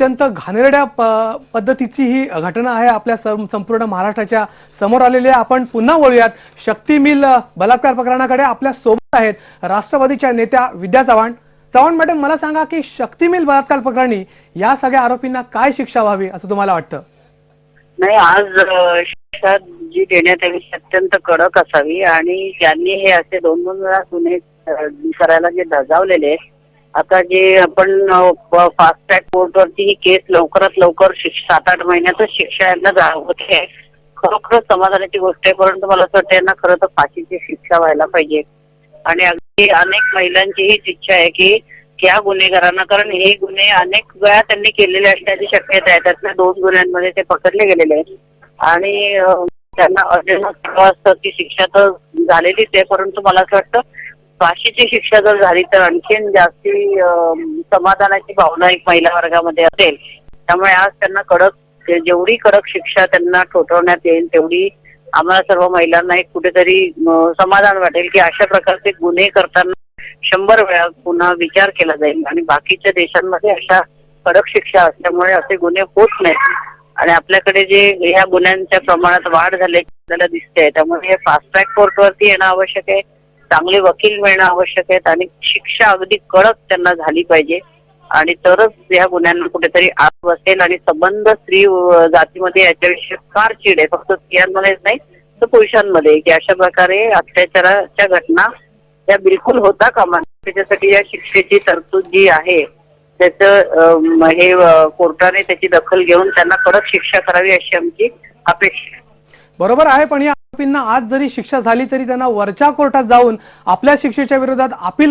अत्यंत घाणेरड्या पद्धतीची ही घटना आहे आपल्या संपूर्ण महाराष्ट्राच्या समोर आलेली आहे. आपण पुन्हा बोलूयात शक्ती मिल बलात्कार प्रकरणाकडे आपल्यासोबत आहेत राष्ट्रवादीच्या नेत्या विद्या चव्हाण. चव्हाण मॅडम मला सांगा की शक्ती मिल बलात्कार प्रकरणी या सगळ्या आरोपींना काय शिक्षा व्हावी असं तुम्हाला वाटतं? नाही आज शिक्षा जी देण्यात यावी अत्यंत कडक असावी आणि ज्यांनी हे असे दोन दोन वेळा गुन्हे करायला जे धजावलेले आहेत, आता जे आपण फास्ट ट्रॅक कोर्टवरती ही केस लवकरात लवकर सात आठ महिन्यातच शिक्षा यांना जा- होते खरोखरच समाधानाची गोष्ट आहे परंतु मला असं वाटतं यांना खरं तर फाशीची शिक्षा व्हायला पाहिजे. आणि अगदी अनेक महिलांची हीच इच्छा आहे की या गुन्हेगारांना कारण हे गुन्हे अनेक वेळा त्यांनी केलेले असण्याची शक्यता आहे. त्यातल्या दोन गुन्ह्यांमध्ये ते पकडले गेलेले आहेत. आणि त्यांना अजून असतं की शिक्षा तर झालेलीच आहे परंतु मला असं वाटतं फाशीची शिक्षा जर झाली तर आणखीन जास्ती समाधानाची भावना एक महिला वर्गामध्ये असेल. त्यामुळे आज त्यांना कडक जेवढी कडक शिक्षा त्यांना ठोठवण्यात येईल तेवढी आम्हाला सर्व महिलांना एक कुठेतरी समाधान वाटेल की अशा प्रकारचे गुन्हे करताना शंभर वेळा पुन्हा विचार केला जाईल. आणि बाकीच्या देशांमध्ये अशा कडक शिक्षा असल्यामुळे असे गुन्हे होत नाहीत. आणि आपल्याकडे जे ह्या गुन्ह्यांच्या प्रमाणात वाढ झाल्याची आपल्याला दिसते त्यामुळे हे फास्ट ट्रॅक कोर्टवरती येणं आवश्यक आहे. चांगले वकील मिळणं आवश्यक आहेत आणि शिक्षा अगदी कडक त्यांना झाली पाहिजे. आणि तरच या गुन्ह्यांना कुठेतरी आग बसेल आणि संबंध स्त्री जातीमध्ये याच्याविषयी फार चीड आहे. फक्त स्त्रियांमध्येच नाही तर पुरुषांमध्ये. की अशा प्रकारे अत्याचाराच्या घटना त्या बिलकुल होता कामा त्याच्यासाठी या शिक्षेची तरतूद जी आहे त्याचं हे कोर्टाने त्याची दखल घेऊन त्यांना कडक शिक्षा करावी अशी आमची अपेक्षा बरोबर आहे पण या आरोपींना आज जरी शिक्षा झाली तरी त्यांना वरच्या कोर्टात जाऊन आपल्या शिक्षेच्या विरोधात अपील